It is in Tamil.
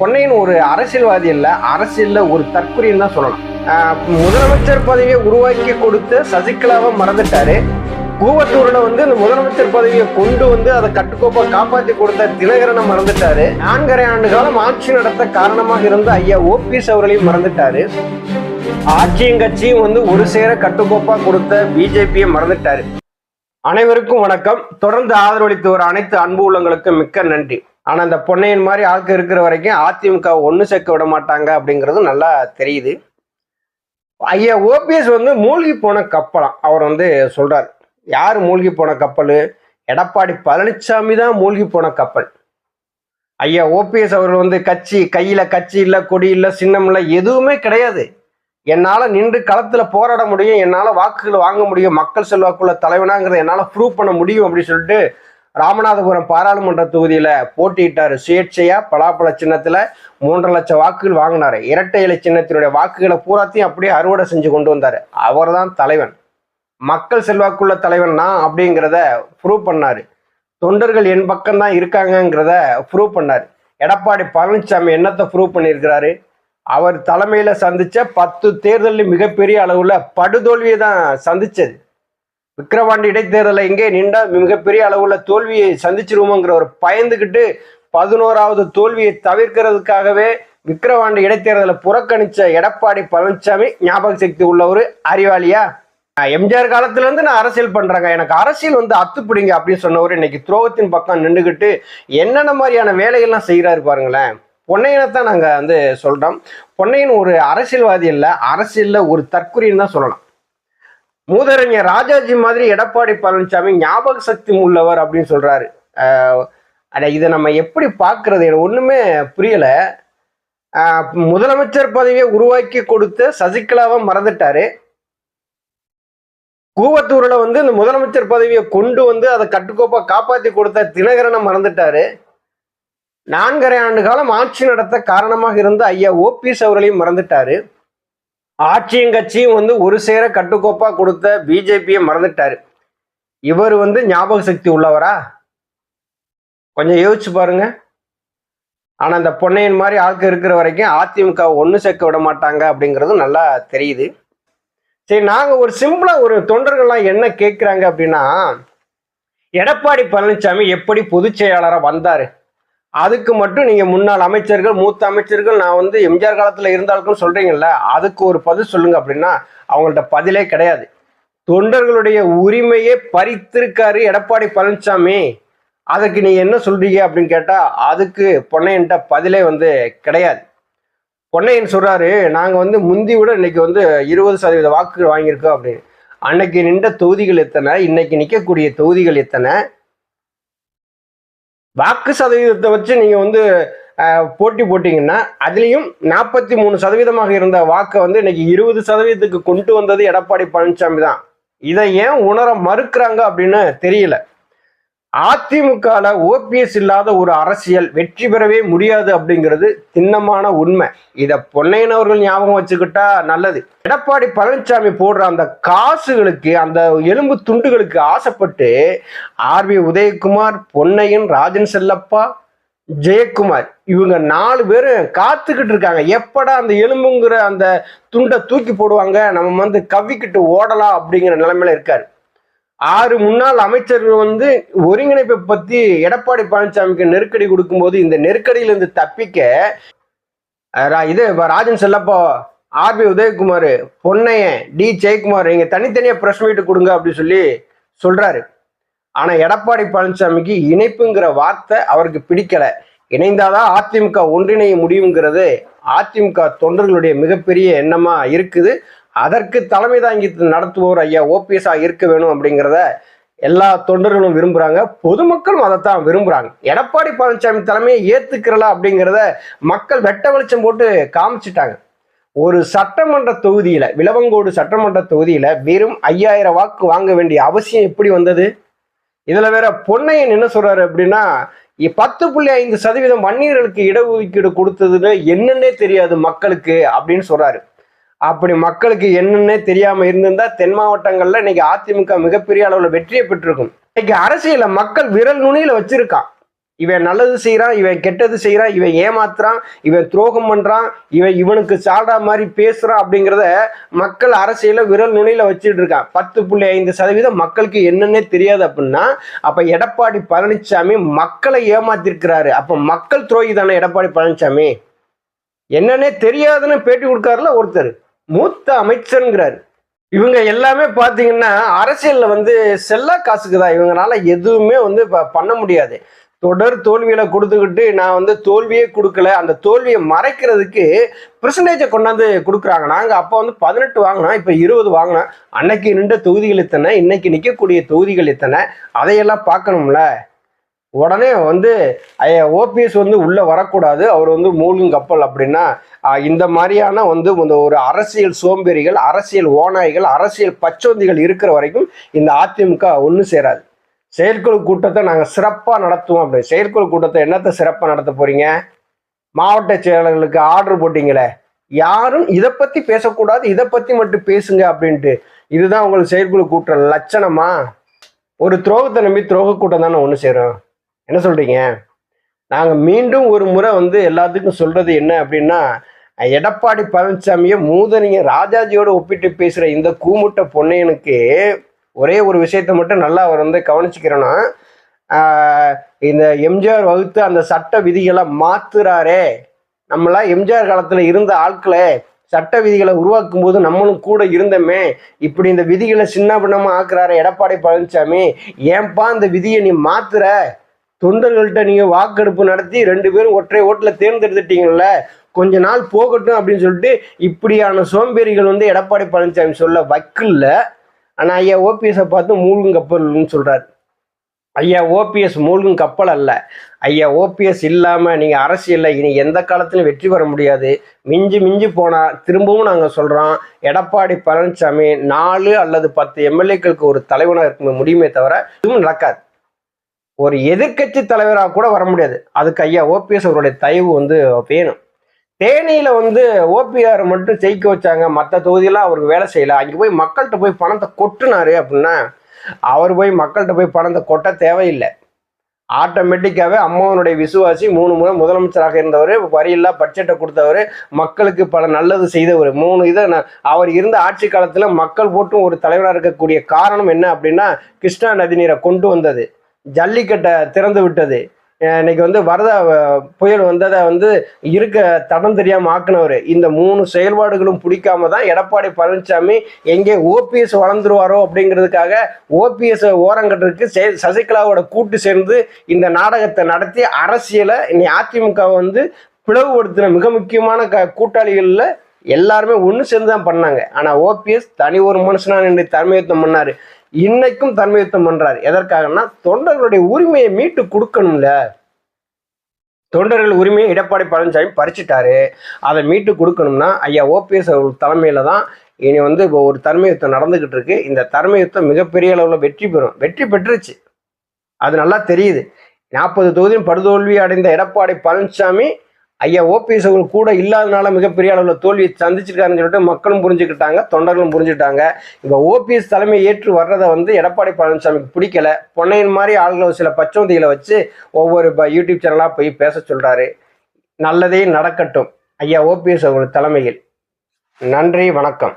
பொன்னையன் ஒரு அரசியல்வாதி இல்ல அரசியல்ல ஒரு தற்குறின்னு தான் சொல்லலாம் முதலமைச்சர் பதவியை உருவாக்கி கொடுத்து சசிகலாவை மறந்துட்டாரு. கூவத்தூர்ல வந்து இந்த முதலமைச்சர் பதவியை கொண்டு வந்து அதை கட்டுக்கோப்பா காப்பாற்றி கொடுத்த தினகரனை மறந்துட்டாரு. நான்கரை ஆண்டு காலம் ஆட்சி நடத்த காரணமாக இருந்த ஐயா ஓபிஎஸ் அவர்களையும் மறந்துட்டாரு. ஆட்சியும் கட்சியும் வந்து ஒரு சேர கட்டுக்கோப்பா கொடுத்த பிஜேபியை மறந்துட்டாரு. அனைவருக்கும் வணக்கம். தொடர்ந்து ஆதரவளித்து வர அனைத்து அன்பு உள்ளங்களுக்கும் மிக்க நன்றி. ஆனால் இந்த பொன்னையன் மாதிரி ஆட்கள் இருக்கிற வரைக்கும் அதிமுக ஒன்று சேர்க்க விட மாட்டாங்க அப்படிங்கிறது நல்லா தெரியுது. ஐயா ஓபிஎஸ் வந்து மூழ்கி போன கப்பலாம் அவர் வந்து சொல்கிறார் யார் மூழ்கி போன கப்பல்? எடப்பாடி பழனிசாமி தான் மூழ்கி போன கப்பல். ஐயா ஓபிஎஸ் அவர்கள் வந்து கட்சி கையில் கட்சி இல்லை கொடி இல்லை சின்னம் இல்லை எதுவுமே கிடையாது. என்னால் நின்று களத்தில் போராட முடியும் என்னால் வாக்குகள் வாங்க முடியும் மக்கள் செல்வாக்குள்ள தலைவனாங்கிறத என்னால் ப்ரூவ் பண்ண முடியும் அப்படின்னு சொல்லிட்டு ராமநாதபுரம் பாராளுமன்ற தொகுதியில போட்டியிட்டார். சுயேட்சையா பலாப்பழ சின்னத்துல மூன்றரை லட்சம் வாக்குகள் வாங்கினாரு. இரட்டை இலை சின்னத்தினுடைய வாக்குகளை பூராத்தையும் அப்படியே அறுவடை செஞ்சு கொண்டு வந்தாரு. அவர்தான் தலைவன். மக்கள் செல்வாக்குள்ள தலைவன் தான் அப்படிங்கிறத ப்ரூவ் பண்ணாரு. தொண்டர்கள் என் பக்கம் தான் இருக்காங்கங்கிறத ப்ரூவ் பண்ணார். எடப்பாடி பழனிசாமி என்னத்தை ப்ரூவ் பண்ணியிருக்கிறாரு? அவர் தலைமையில் சந்தித்த பத்து தேர்தலில் மிகப்பெரிய அளவில் படுதோல்வியை தான் சந்திச்சது. விக்கிரவாண்டி இடைத்தேர்தலில் எங்கே நின்றா மிகப்பெரிய அளவுல தோல்வியை சந்திச்சிருவோங்கிற ஒரு பயந்துகிட்டு பதினோராவது தோல்வியை தவிர்க்கிறதுக்காகவே விக்கிரவாண்டி இடைத்தேர்தலை புறக்கணிச்ச எடப்பாடி பழனிசாமி ஞாபக சக்தி உள்ள ஒரு அறிவாளியா எம்ஜிஆர் காலத்துல இருந்து நான் அரசியல் பண்றேங்க. எனக்கு அரசியல் வந்து அத்துப்பிடிங்க அப்படின்னு சொன்னவர் இன்னைக்கு துரோகத்தின் பக்கம் நின்றுகிட்டு என்னென்ன மாதிரியான வேலைகள்லாம் செய்யறாரு பாருங்களேன். பொன்னையனை தான் நாங்க வந்து சொல்றோம். பொன்னையன் ஒரு அரசியல்வாதி இல்லை அரசியல்ல ஒரு தற்குறின்னு தான் சொல்லலாம். மூதறிஞர் ராஜாஜி மாதிரி எடப்பாடி பழனிசாமி ஞாபக சக்தி உள்ளவர் அப்படின்னு சொல்றாரு. அட இதை நம்ம எப்படி பார்க்கறது? எனக்கு ஒண்ணுமே புரியல. முதலமைச்சர் பதவியை உருவாக்கி கொடுத்து சசிகலாவை மறந்துட்டாரு. கூவத்தூர்ல வந்து இந்த முதலமைச்சர் பதவியை கொண்டு வந்து அதை கட்டுக்கோப்பா காப்பாத்தி கொடுத்த தினகரனை மறந்துட்டாரு. நான்கரை ஆண்டு காலம் ஆட்சி நடத்த காரணமாக இருந்த ஐயா ஓபிஎஸ் அவர்களையும் மறந்துட்டாரு. ஆட்சியும் கட்சியும் வந்து ஒரு சேர கட்டுக்கோப்பா கொடுத்த பிஜேபியை மறந்துட்டாரு. இவர் வந்து ஞாபக சக்தி உள்ளவரா? கொஞ்சம் யோசிச்சு பாருங்க. ஆனா இந்த பொன்னையன் மாதிரி ஆட்கள் இருக்கிற வரைக்கும் அதிமுக ஒன்று சேர்க்க விட மாட்டாங்க அப்படிங்கிறது நல்லா தெரியுது. சரி நாங்க ஒரு சிம்பிளா ஒரு தொண்டர்கள்லாம் என்ன கேட்குறாங்க அப்படின்னா எடப்பாடி பழனிசாமி எப்படி பொதுச் செயலாளராக வந்தாரு? அதுக்கு மட்டும் நீங்க முன்னாள் அமைச்சர்கள் மூத்த அமைச்சர்கள் நான் வந்து எம்ஜிஆர் காலத்துல இருந்தாலும் சொல்றீங்கல்ல அதுக்கு ஒரு பதில் சொல்லுங்க அப்படின்னா அவங்கள்ட்ட பதிலே கிடையாது. தொண்டர்களுடைய உரிமையை பறித்திருக்காரு எடப்பாடி பழனிசாமி அதுக்கு நீங்கள் என்ன சொல்றீங்க அப்படின்னு கேட்டா அதுக்கு பொன்னையன்ட்ட பதிலே வந்து கிடையாது. பொன்னையன் சொல்றாரு நாங்க வந்து முந்தி விட இன்னைக்கு வந்து இருபது சதவீத வாக்குகள் வாங்கியிருக்கோம் அப்படின்னு. அன்னைக்கு நின்ற தொகுதிகள் எத்தனை? இன்னைக்கு நிற்கக்கூடிய தொகுதிகள் எத்தனை? வாக்கு சதவீதத்தை வச்சு நீங்க வந்து போட்டி போட்டிங்கன்னா அதுலேயும் நாற்பத்தி மூணு சதவீதமாக இருந்த வாக்கை வந்து இன்னைக்கு இருபது சதவீதத்துக்கு கொண்டு வந்தது எடப்பாடி பழனிசாமி தான். இதை ஏன் உணர மறுக்கிறாங்க அப்படின்னு தெரியல. அதிமுகல ஓபிஎஸ் இல்லாத ஒரு அரசியல் வெற்றி பெறவே முடியாது அப்படிங்கிறது திண்ணமான உண்மை. இத பொன்னையன் அவர்கள் ஞாபகம் வச்சுக்கிட்டா நல்லது. எடப்பாடி பழனிசாமி போடுற அந்த காசுகளுக்கு அந்த எலும்பு துண்டுகளுக்கு ஆசைப்பட்டு ஆர்பி உதயகுமார் பொன்னையன் ராஜன் செல்லப்பா ஜெயக்குமார் இவங்க நாலு பேரும் காத்துக்கிட்டு இருக்காங்க. எப்படா அந்த எலும்புங்கிற அந்த துண்டை தூக்கி போடுவாங்க? நம்ம வந்து கவ்விக்கிட்டு ஓடலாம் அப்படிங்கிற நிலைமையில இருக்காரு. ஆறு முன்னாள் அமைச்சர்கள் வந்து ஒருங்கிணைப்பை பத்தி எடப்பாடி பழனிசாமிக்கு நெருக்கடி கொடுக்கும்போது இந்த நெருக்கடியிலிருந்து தப்பிக்க ரா- இது ராஜன் செல்லப்பா ஆர்பி உதயகுமார் பொன்னையன் டி ஜெயக்குமார் நீங்க தனித்தனியா பிரஸ் மீட்டு கொடுங்க அப்படின்னு சொல்லி சொல்றாரு. ஆனா எடப்பாடி பழனிசாமிக்கு இணைப்புங்கிற வார்த்தை அவருக்கு பிடிக்கல. இணைந்தாதான் அதிமுக ஒன்றிணைய முடியுங்கிறது அதிமுக தொண்டர்களுடைய மிகப்பெரிய எண்ணமா இருக்குது. அதற்கு தலைமை தாங்கி நடத்துவோர் ஐயா ஓபிஎஸ்ஆ இருக்க வேணும் அப்படிங்கிறத எல்லா தொண்டர்களும் விரும்புகிறாங்க பொதுமக்களும் அதைத்தான் விரும்புகிறாங்க எடப்பாடி பழனிசாமி தலைமையை ஏற்றுக்கிறலா அப்படிங்கிறத மக்கள் வெட்ட வெளிச்சம் போட்டு காமிச்சிட்டாங்க. ஒரு சட்டமன்ற தொகுதியில் விலவங்கோடு சட்டமன்ற தொகுதியில் வெறும் ஐயாயிரம் வாக்கு வாங்க வேண்டிய அவசியம் எப்படி வந்தது? இதில் வேற பொன்னையன் என்ன சொல்கிறாரு அப்படின்னா பத்து புள்ளி ஐந்து சதவீதம் வன்னியர்களுக்கு இடஒதுக்கீடு கொடுத்ததுன்னு என்னன்னே தெரியாது மக்களுக்கு அப்படின்னு சொல்கிறாரு அப்படி மக்களுக்கு என்னன்னே தெரியாம இருந்திருந்தா தென் மாவட்டங்கள்ல இன்னைக்கு அதிமுக மிகப்பெரிய அளவுல வெற்றியை பெற்றிருக்கும். இன்னைக்கு அரசியல மக்கள் விரல் நுனியில வச்சிருக்கான். இவன் நல்லது செய்கிறான் இவன் கெட்டது செய்கிறான் இவன் ஏமாத்துறான் இவன் துரோகம் பண்ணுறான் இவன் இவனுக்கு சாடா மாதிரி பேசுகிறான் அப்படிங்கிறத மக்கள் அரசியல விரல் நுனியில் வச்சுட்டு இருக்கான். பத்து புள்ளி ஐந்து சதவீதம் மக்களுக்கு என்னன்னே தெரியாது அப்படின்னா அப்போ எடப்பாடி பழனிசாமி மக்களை ஏமாத்திருக்கிறாரு. அப்போ மக்கள் துரோகி தானே எடப்பாடி பழனிசாமி என்னன்னே தெரியாதுன்னு பேட்டி கொடுக்காருல ஒருத்தர். மூத்த அமைச்சருங்கிறார். இவங்க எல்லாமே பார்த்தீங்கன்னா அரசியலில் வந்து செல்லா காசுக்கு தான் இவங்களால எதுவுமே வந்து பண்ண முடியாது. தொடர் தோல்வியில கொடுத்துக்கிட்டு நான் வந்து தோல்வியே கொடுக்கல அந்த தோல்வியை மறைக்கிறதுக்கு பெர்சன்டேஜை கொண்டாந்து கொடுக்குறாங்க. நாங்கள் அப்போ வந்து பதினெட்டு வாங்கினோம் இப்போ இருபது வாங்கினோம். அன்னைக்கு நின்ற தொகுதிகள் எத்தனை இன்னைக்கு நிற்கக்கூடிய தொகுதிகள் எத்தனை அதையெல்லாம் பார்க்கணும்ல. உடனே வந்து ஓபிஎஸ் வந்து உள்ளே வரக்கூடாது அவர் வந்து மூழ்கும் கப்பல் அப்படின்னா இந்த மாதிரியான வந்து இந்த ஒரு அரசியல் சோம்பேறிகள் அரசியல் ஓநாய்கள் அரசியல் பச்சோந்திகள் இருக்கிற வரைக்கும் இந்த அதிமுக ஒன்று சேராது. செயற்குழு கூட்டத்தை நாங்கள் சிறப்பாக நடத்துவோம் அப்படி செயற்குழு கூட்டத்தை என்னத்தை சிறப்பாக நடத்த போறீங்க? மாவட்ட செயலாளர்களுக்கு ஆர்டர் போட்டீங்களே. யாரும் இதை பற்றி பேசக்கூடாது இதை பற்றி மட்டும் பேசுங்க அப்படின்ட்டு. இதுதான் உங்களுக்கு செயற்குழு கூட்டம் லட்சணமா? ஒரு துரோகத்தை நம்பி துரோக கூட்டம் தானே ஒன்று சேரும். என்ன சொல்றீங்க? நாங்கள் மீண்டும் ஒரு முறை வந்து எல்லாத்துக்கும் சொல்றது என்ன அப்படின்னா எடப்பாடி பழனிசாமியை மூதனிய ராஜாஜியோட ஒப்பிட்டு பேசுகிற இந்த கூமுட்ட பொன்னையனுக்கு ஒரே ஒரு விஷயத்தை மட்டும் நல்லா அவர் வந்து கவனிச்சுக்கிறோன்னா இந்த எம்ஜிஆர் வகுத்து அந்த சட்ட விதிகளை மாத்துறாரே. நம்மளாம் எம்ஜிஆர் காலத்தில் இருந்த ஆட்களை சட்ட விதிகளை உருவாக்கும் போது நம்மளும் கூட இருந்தோமே. இப்படி இந்த விதிகளை சின்ன பின்னமாக ஆக்குறாரு எடப்பாடி பழனிசாமி. ஏன்பா இந்த விதியை நீ மாத்துற? தொண்டர்கள்ட்ட நீங்கள் வாக்கெடுப்பு நடத்தி ரெண்டு பேரும் ஒற்றை ஓட்டில் தேர்ந்தெடுத்துட்டீங்கல்ல? கொஞ்ச நாள் போகட்டும் அப்படின்னு சொல்லிட்டு இப்படியான சோம்பேறிகள் வந்து எடப்பாடி பழனிசாமி சொல்ல வக்கில்ல ஆனால் ஐயா ஓபிஎஸை பார்த்து மூழ்கும் கப்பல்னு சொல்கிறார் ஐயா ஓபிஎஸ் மூழ்கும் கப்பல் அல்ல. ஐயா ஓபிஎஸ் இல்லாமல் நீங்கள் அரசியலில் இனி எந்த காலத்திலும் வெற்றி பெற முடியாது. மிஞ்சி மிஞ்சி போனால் திரும்பவும் நாங்கள் சொல்கிறோம் எடப்பாடி பழனிசாமி நாலு அல்லது பத்து எம்எல்ஏக்களுக்கு ஒரு தலைவனாக இருக்க முடியுமே தவிர இதுவும் நடக்காது. ஒரு எதிர்க்கட்சி தலைவராக கூட வர முடியாது. அதுக்கு ஐயா ஓபிஎஸ் அவருடைய தயவு வந்து வேணும். தேனியில வந்து ஓபிஆர் மட்டும் ஜெயிக்க வச்சாங்க. மற்ற தொகுதியெல்லாம் அவருக்கு வேலை செய்யல. அங்கே போய் மக்கள்கிட்ட போய் பணத்தை கொட்டுனாரு அப்படின்னா அவர் போய் மக்கள்கிட்ட போய் பணத்தை கொட்ட தேவையில்லை. ஆட்டோமேட்டிக்காகவே அம்மாவனுடைய விசுவாசி மூணு முறை முதலமைச்சராக இருந்தவர் வரியில்லா பட்ஜெட்டை கொடுத்தவர் மக்களுக்கு பல நல்லது செய்தவர். மூணு இதை நான் அவர் இருந்த ஆட்சி காலத்தில் மக்கள் போட்டும் ஒரு தலைவராக இருக்கக்கூடிய காரணம் என்ன அப்படின்னா கிருஷ்ணா நதி நீரை கொண்டு வந்தது. ஜல்லிக்கட்டை திறந்து விட்டது. இன்னைக்கு வந்து வரத புயல் வந்ததை வந்து இருக்க தடம் தெரியாம ஆக்குனவர். இந்த மூணு செயல்பாடுகளும் பிடிக்காம தான் எடப்பாடி பழனிசாமி எங்கே ஓபிஎஸ் வளர்ந்துருவாரோ அப்படிங்கிறதுக்காக ஓபிஎஸ் ஓரங்கட்டுறதுக்கு சே- சசிகலாவோட கூட்டு சேர்ந்து இந்த நாடகத்தை நடத்தி அரசியலை இனி அதிமுக வந்து பிளவுபடுத்தின மிக முக்கியமான க கூட்டாளிகளில் எல்லாருமே ஒன்று சேர்ந்து தான் பண்ணாங்க. ஆனால் ஓபிஎஸ் தனி ஒரு மனுஷனா நின்று தலைமையுத்தம் பண்ணார். இன்னைக்கும் தன்மையுத்தம் பண்றாரு. எதற்காகன்னா தொண்டர்களுடைய உரிமையை மீட்டு கொடுக்கணும்ல. தொண்டர்கள் உரிமையை எடப்பாடி பழனிசாமி பறிச்சுட்டாரு. அதை மீட்டு கொடுக்கணும்னா ஐயா ஓபிஎஸ் அவர்கள் தலைமையில தான் இனி வந்து இப்போ ஒரு தன்மையுத்தம் நடந்துகிட்டு இருக்கு. இந்த தன்மையுத்தம் மிகப்பெரிய அளவில் வெற்றி பெறும். வெற்றி பெற்றுச்சு அது நல்லா தெரியுது. நாற்பது தொகுதியும் படுதோல்வி அடைந்த எடப்பாடி பழனிசாமி ஐயா ஓபிஎஸ் அவர்கள் கூட இல்லாதனால மிகப்பெரிய அளவில் தோல்வியை சந்திச்சிருக்காருன்னு சொல்லிட்டு மக்களும் புரிஞ்சுக்கிட்டாங்க தொண்டர்களும் புரிஞ்சுக்கிட்டாங்க. இப்போ ஓபிஎஸ் தலைமை ஏற்று வர்றதை வந்து எடப்பாடி பழனிசாமிக்கு பிடிக்கல. பொன்னையன் மாதிரி ஆளுகளை சில பச்சோந்திகளை வச்சு ஒவ்வொரு இப்போ யூடியூப் சேனலாக போய் பேச சொல்கிறாரு நல்லதே நடக்கட்டும். ஐயா ஓபிஎஸ் அவர்கள் தலைமையில். நன்றி வணக்கம்.